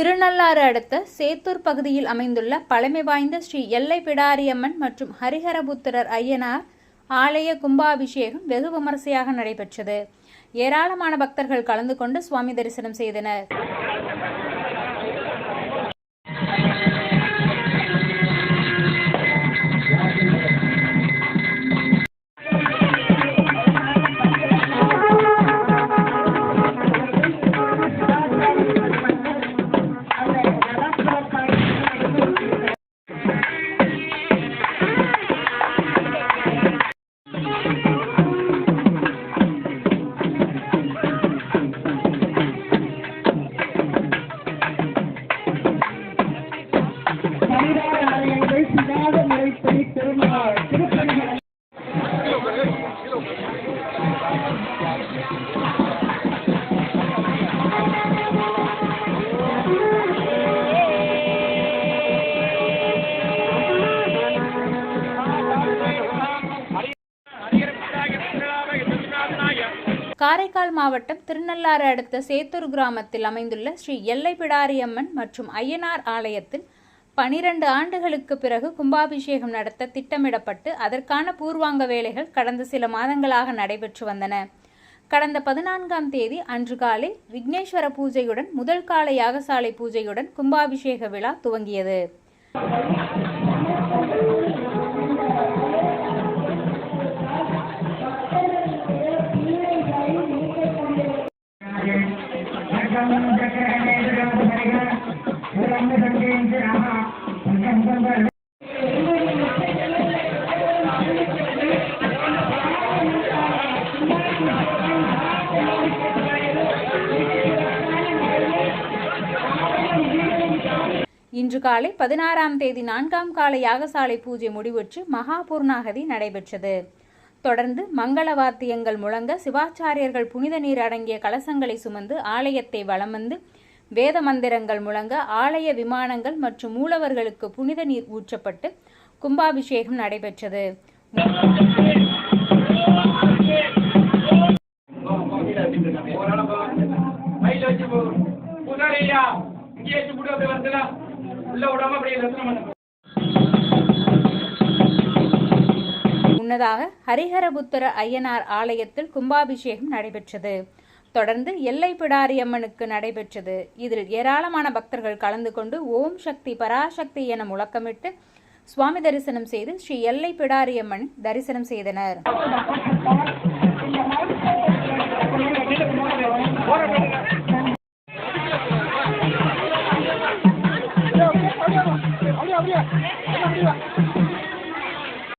திருநள்ளாறு அடுத்த சேத்தூர் பகுதியில் அமைந்துள்ள பழமை வாய்ந்த ஸ்ரீ எல்லை பிடாரியம்மன் மற்றும் ஹரிஹரபுத்திரர் ஐயனார் ஆலய கும்பாபிஷேகம் வெகு விமரிசையாக நடைபெற்றது. ஏராளமான பக்தர்கள் கலந்து கொண்டு சுவாமி தரிசனம் செய்தனர். ஆலயங்கள் சிதாத திருநாள் திருப்பணிகள் காரைக்கால் மாவட்டம் திருநள்ளாறு அடுத்த சேத்தூர் கிராமத்தில் அமைந்துள்ள ஸ்ரீ எல்லை பிடாரியம்மன் மற்றும் ஐயனார் ஆலயத்தில் பனிரெண்டு ஆண்டுகளுக்கு பிறகு கும்பாபிஷேகம் நடத்த திட்டமிடப்பட்டு அதற்கான பூர்வாங்க வேலைகள் கடந்த சில மாதங்களாக நடைபெற்று வந்தன. கடந்த பதினான்காம் தேதி அன்று காலை விக்னேஸ்வர பூஜையுடன் முதல் கால யாகசாலை பூஜையுடன் கும்பாபிஷேக விழா துவங்கியது. இன்று காலை பதினாறாம் தேதி நான்காம் கால யாகசாலை பூஜை முடிவுற்று மகா பூர்ணாகதி நடைபெற்றது. தொடர்ந்து மங்கள வாத்தியங்கள் முழங்க சிவாச்சாரியர்கள் புனித நீர் அடங்கிய கலசங்களை சுமந்து ஆலயத்தை வலம் வந்து வேத மந்திரங்கள் முழங்க ஆலய விமானங்கள் மற்றும் மூலவர்களுக்கு புனித நீர் ஊற்றப்பட்டு கும்பாபிஷேகம் நடைபெற்றது. முன்னதாக ஹரிஹரபுத்திர ஐயனார் ஆலயத்தில் கும்பாபிஷேகம் நடைபெற்றது. தொடர்ந்து எல்லை பிடாரியம்மனுக்கு நடைபெற்றது. இதில் ஏராளமான பக்தர்கள் கலந்து கொண்டு ஓம் சக்தி பராசக்தி என முழக்கமிட்டு சுவாமி தரிசனம் செய்து ஸ்ரீ எல்லை பிடாரியம்மன் தரிசனம் செய்தனர். அப்படியே.